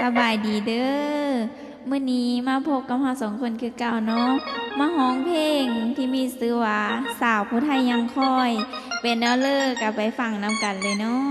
สบายดีเด้อมื่อนี้มาพบกับเราสองคนคือเก่าเนาะมาฮ้องเพลงที่มีซื้อว่าสาวผู้ไทยยังคอย เป็นเนวเลิกกับไปฟังนำกันเลยเนาะ